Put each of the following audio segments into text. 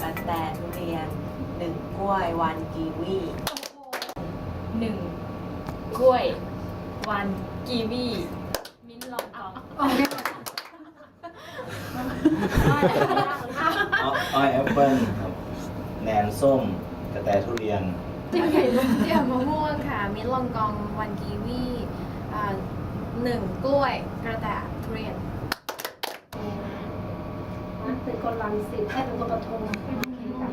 กระแตทุเรียนหนึ่งกล้วย วันกีวีหนึ่งกล้วย วันกีวี มิ้นท์ลองกองโอเคอ้อยแอปเปิ้ลครับแหนมส้ม กระแตทุเรียนเจียวมะม่วงค่ะ มิ้นท์ลองกองวันกีวี อ่าหนึ่งกล้วยกระแตทุเรียนเป็นคนรังสิตให้เป็นคนปฐม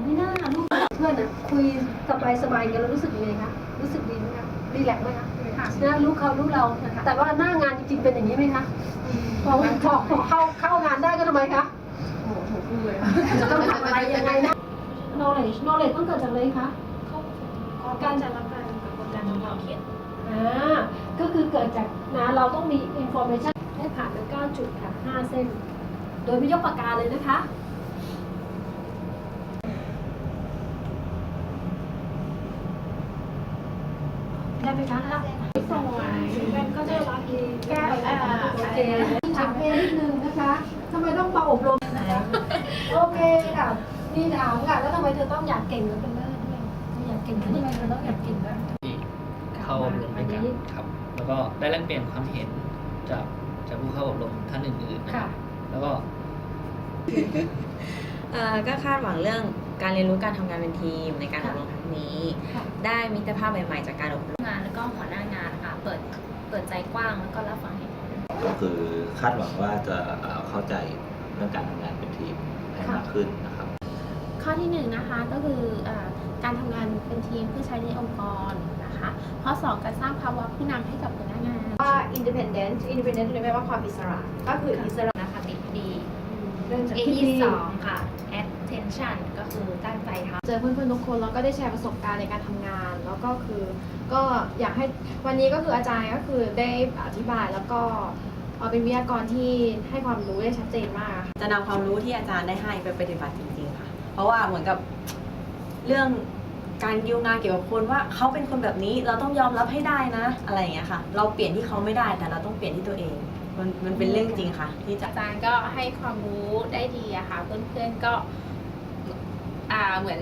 ไม่น่าลูกเพื่อนอะคุยสบายสบายๆกันแล้วรู้สึกยังไงคะรู้สึกดีไหมคะรีแลกซ์ไหมคะนะรู้เขารู้เราแต่ว่าหน้างานจริงๆเป็นอย่างนี้ไหมคะพอพอพอเข้าเข้างานได้ก็ทำไมคะจะต้องทำอะไรยังไงนะ knowledge knowledge ต้องเกิดจากอะไรคะ การจัดรับการกับการทำความคิด อ่าก็คือเกิดจากนะเราต้องมี information ให้ผ่านไป9จุดค่ะ5เส้น โดยไม่ยกปากกาเลยนะคะได้ไหมคะแล้วส่งมาเป็นก็จะรับอีกแก้อ่าโอเคถามเพลงนิดนึงนะคะทำไมต้องมาอบรมโอเคค่ะนี่ถามค่ะ แล้วทำไมเธอต้องอยากเก่งกับเป็นเลิศด้วยอยากเก่งทำไมเธอต้องอยากเก่งด้วย ที่เข้าอบรมด้วยกัน ครับ แล้วก็ได้แลกเปลี่ยนความเห็นจากจากผู้เข้าอบรมท่านอื่นๆนะครับแล้วก็เอ่อก็คาดหวังเรื่องการเรียนรู้การทำงานเป็นทีมในการอบรมครั้งนี้ ค่ะได้มิตรภาพใหม่ๆจากการอบรม งานแล้วก็หัวหน้างานนะคะเปิดเปิดใจกว้างแล้วก็รับฟังเหตุผล ก็คือคาดหวังว่าจะเอ่อเข้าใจเรื่องการทำงานเป็นทีมให้มากขึ้นนะครับ ข้อที่หนึ่งนะคะก็คือเออการทำงานเป็นทีมเพื่อใช้ในองค์กร นะคะข้อสองการสร้างภาวะผู้นำให้กับหัวหน้างานว่า independent independent เลยแปลว่าความอิสระ ก็คืออิสระนะคะติดดีเริ่มจาก A ที่ที่ดีสองค่ะ attention ก็คือตั้งใจทำเจอเพื่อนๆทุกคนแล้วก็ได้แชร์ประสบการณ์ในการทำงาน แล้วก็คือก็อยากให้วันนี้ก็คืออาจารย์ก็คือได้อธิบายแล้วก็เอ่อเป็นวิทยากรที่ให้ความรู้ได้ชัดเจนมากค่ะจะนำความรู้ที่อาจารย์ได้ให้ไปปฏิบัติจริงๆค่ะ เพราะว่าเหมือนกับเรื่อง การดิวงานเกี่ยวกับคนว่าเขาเป็นคนแบบนี้เราต้องยอมรับให้ได้นะ อะไรอย่างเงี้ยค่ะ เราเปลี่ยนที่เขาไม่ได้แต่เราต้องเปลี่ยนที่ตัวเอง มันมันเป็นเรื่องจริงค่ะ ที่จะอาจารย์ก็ให้ความรู้ได้ดีอะค่ะเพื่อนๆก็อ่าเหมือน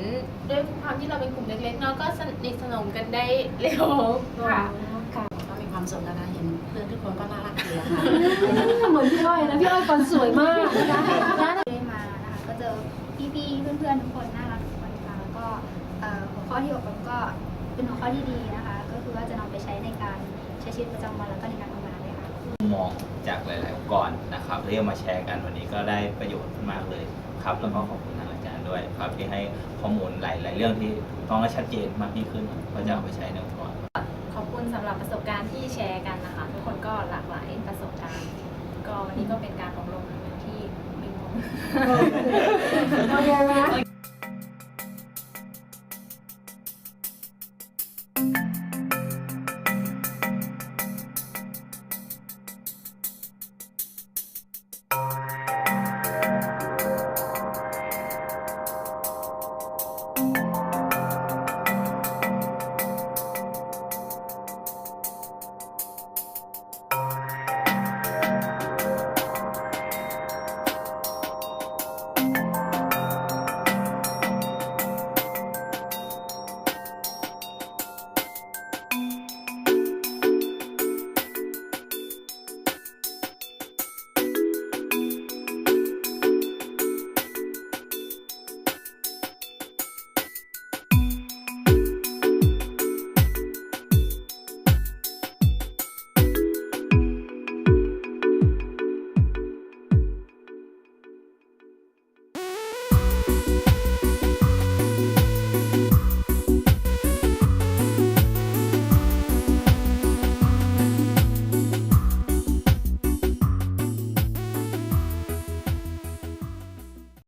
ด้วยความที่เราเป็นกลุ่มเล็กๆเนาะก็สนิทสนมกันได้เร็วค่ะก็มีความสุขนะคะเห็นเพื่อนทุกคนก็น่ารักดีอะค่ะเหมือนพี่อ้อยนะพี่อ้อยคนสวยมากนะคะร้านได้มานะคะก็เจอพี่ๆเพื่อนๆทุกคนน่ารัก ที่ดีนะคะ ก็คือว่าจะนำไปใช้ในการใช้ชีวิตประจำวันแล้วก็ในการทำงานเลยค่ะมองจากหลาย ๆ องค์กรนะครับที่เอามาแชร์กันวันนี้ก็ได้ประโยชน์มากเลยครับแล้วก็ขอบคุณทางอาจารย์ด้วยครับที่ให้ข้อมูลหลาย ๆ เรื่องที่ถูกต้องและชัดเจนมากยิ่งขึ้นก็จะเอาไปใช้ในองค์กร ขอบคุณสำหรับประสบการณ์ที่แชร์กันนะคะ ทุกคนก็หลากหลายประสบการณ์ ก็วันนี้ก็เป็นการอบรมที่มีความ โอเคไหม